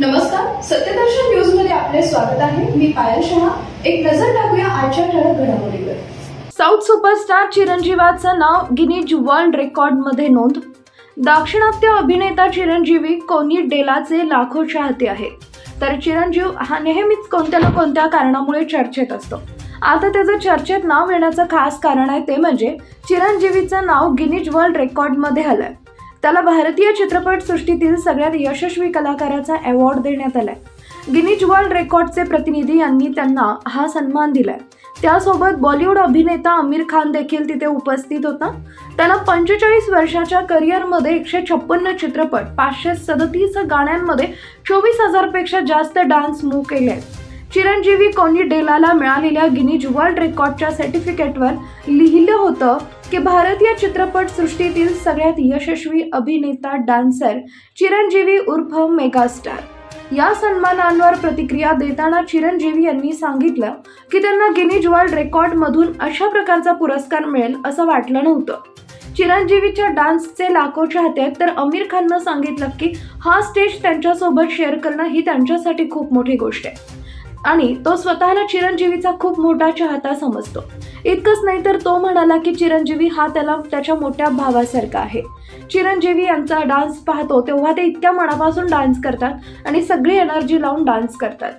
नमस्कार सत्यदर्शन न्यूजमध्ये आपले स्वागत आहे. मी पायल शहा. एक नजर टाकूया आजच्या ठळक घडामोडीवर. साऊथ सुपरस्टार चिरंजीवाचं नाव गिनीज वर्ल्ड रेकॉर्डमध्ये नोंद. दाक्षिणात्य अभिनेता चिरंजीवी कोनी डेलाचे लाखो चाहते आहेत. तर चिरंजीव हा नेहमीच कोणत्या ना कोणत्या कारणामुळे चर्चेत असतो. आता त्याचं चर्चेत नाव येण्याचं खास कारण आहे ते म्हणजे चिरंजीवीचं नाव गिनीज वर्ल्ड रेकॉर्डमध्ये आलंय. त्याला भारतीय चित्रपट सृष्टीतील सगळ्यात यशस्वी कलाकाराचा अवॉर्ड देण्यात आलाय. गिनीज वर्ल्ड रेकॉर्डचे प्रतिनिधी यांनी त्यांना हा सन्मान दिलाय. त्यासोबत बॉलिवूड अभिनेता आमिर खान देखील तिथे उपस्थित होता. त्याला पंचेचाळीस वर्षाच्या करिअरमध्ये एकशे छप्पन्न चित्रपट पाचशे सदतीस गाण्यांमध्ये चोवीस हजारपेक्षा जास्त डान्स मूव्ह केले आहेत. चिरंजीवी कोनी डेलाला मिळालेल्या गिनीज वर्ल्ड रेकॉर्डच्या सर्टिफिकेटवर लिहिलं होतं की भारतीय चित्रपट सृष्टीतील सगळ्यात यशस्वी अभिनेता डान्सर चिरंजीवी उर्फ मेगास्टार. या सन्मानांवर प्रतिक्रिया देताना चिरंजीवी यांनी सांगितलं की त्यांना गिनीज वर्ल्ड रेकॉर्डमधून अशा प्रकारचा पुरस्कार मिळेल असं वाटलं नव्हतं. चिरंजीवीच्या डान्सचे लाखो चाहते आहेत तर आमिर खाननं सांगितलं की हा स्टेज त्यांच्यासोबत शेअर करणं ही त्यांच्यासाठी खूप मोठी गोष्ट आहे. आणि तो स्वतःला चिरंजीवीचा खूप मोठा चाहता समजतो. इतकंच नाही तर तो म्हणाला की चिरंजीवी हा त्याला त्याच्या मोठ्या भावासारखा आहे. चिरंजीवी यांचा डान्स पाहतो तेव्हा ते इतक्या मनापासून डान्स करतात आणि सगळी एनर्जी लावून डान्स करतात.